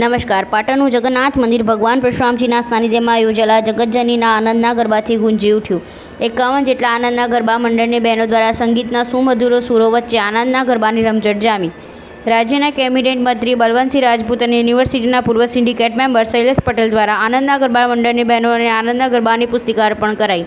નમસ્કાર. પાટણનું જગન્નાથ મંદિર ભગવાન પરશુરામજીના સાનિધ્યમાં યોજાયેલા જગતજનીના આનંદના ગરબાથી ગુંજી ઉઠ્યું. એકાવન જેટલા આનંદના ગરબા મંડળની બહેનો દ્વારા સંગીતના સુમધુરો સુરો વચ્ચે આનંદના ગરબાની રમઝટ જામી. રાજ્યના કેબિનેટ મંત્રી બલવંતસિંહ રાજપૂત અને યુનિવર્સિટીના પૂર્વ સિન્ડિકેટ મેમ્બર શૈલેષ પટેલ દ્વારા આનંદના ગરબા મંડળની બહેનોને આનંદના ગરબાની પુસ્તિકા અર્પણ કરાઈ.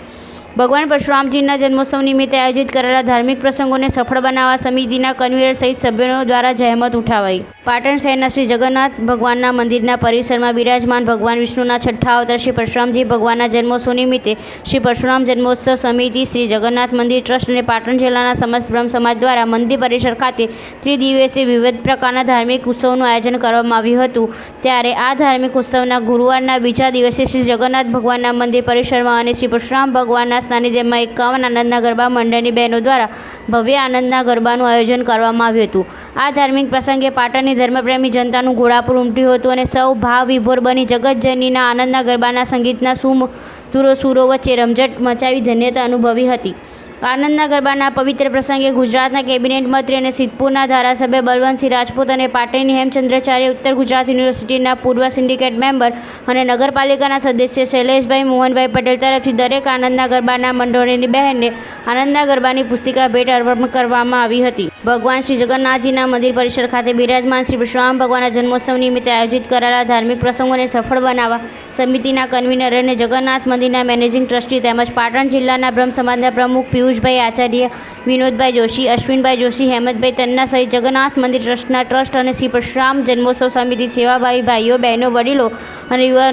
ભગવાન પરશુરામજીના જન્મોત્સવ નિમિત્તે આયોજિત કરેલા ધાર્મિક પ્રસંગોને સફળ બનાવવા સમિતિના કન્વીનર સહિત સભ્યો દ્વારા જહેમત ઉઠાવાઈ. પાટણ શહેરના શ્રી જગન્નાથ ભગવાનના મંદિરના પરિસરમાં બિરાજમાન ભગવાન વિષ્ણુના છઠ્ઠા અવતાર શ્રી પરશુરામજી ભગવાનના જન્મોત્સવ નિમિત્તે શ્રી પરશુરામ જન્મોત્સવ સમિતિ, શ્રી જગન્નાથ મંદિર ટ્રસ્ટ અને પાટણ જિલ્લાના સમસ્ત બ્રહ્મ સમાજ દ્વારા મંદિર પરિસર ખાતે ત્રિદિવસીય વિવિધ પ્રકારના ધાર્મિક ઉત્સવનું આયોજન કરવામાં આવ્યું હતું. ત્યારે આ ધાર્મિક ઉત્સવના ગુરુવારના બીજા દિવસે શ્રી જગન્નાથ ભગવાનના મંદિર પરિસરમાં અને શ્રી પરશુરામ ભગવાનના સાનિધ્યમાં એકાવન આનંદના ગરબા મંડળની બહેનો દ્વારા ભવ્ય આનંદના ગરબાનું આયોજન કરવામાં આવ્યું હતું. આ ધાર્મિક પ્રસંગે પાટણની ધર્મપ્રેમી જનતાનું ઘોડાપુર ઉમટ્યું હતું અને સૌ ભાવ વિભોર બની જગતજનીના આનંદના ગરબાના સંગીતના સુમ ધુરો સુરો વચ્ચે રમઝટ મચાવી ધન્યતા અનુભવી હતી. આનંદના ગરબાના પવિત્ર પ્રસંગે ગુજરાતના કેબિનેટ મંત્રી અને સિદ્ધપુરના ધારાસભ્ય બલવંતસિંહ રાજપૂત અને પાટણની હેમચંદ્રાચાર્ય ઉત્તર ગુજરાત યુનિવર્સિટીના પૂર્વ સિન્ડિકેટ મેમ્બર અને નગરપાલિકાના સદસ્ય શૈલેષભાઈ મોહનભાઈ પટેલ તરફથી દરેક આનંદના ગરબાના મંડળોની બહેનને આનંદના ગરબાની પુસ્તિકા ભેટ અર્પણ કરવામાં આવી હતી. ભગવાન શ્રી જગન્નાથજીના મંદિર પરિસર ખાતે બિરાજમાન શ્રી પરશુરામ ભગવાનના જન્મોત્સવ નિમિત્તે આયોજિત કરાયેલા ધાર્મિક પ્રસંગોને સફળ બનાવવા સમિતિના કન્વીનર અને જગન્નાથ મંદિરના મેનેજિંગ ટ્રસ્ટી તેમજ પાટણ જિલ્લાના બ્રહ્મ સમાજના પ્રમુખ પિયુષભાઈ આચાર્ય, વિનોદભાઈ જોશી, અશ્વિનભાઈ જોશી, હેમંતભાઈ તન્ના સહિત જગન્નાથ મંદિર ટ્રસ્ટના ટ્રસ્ટ અને શ્રી પરશુરામ જન્મોત્સવ સમિતિ સેવાભાવી ભાઈઓ, બહેનો, વડીલો અને યુવાનો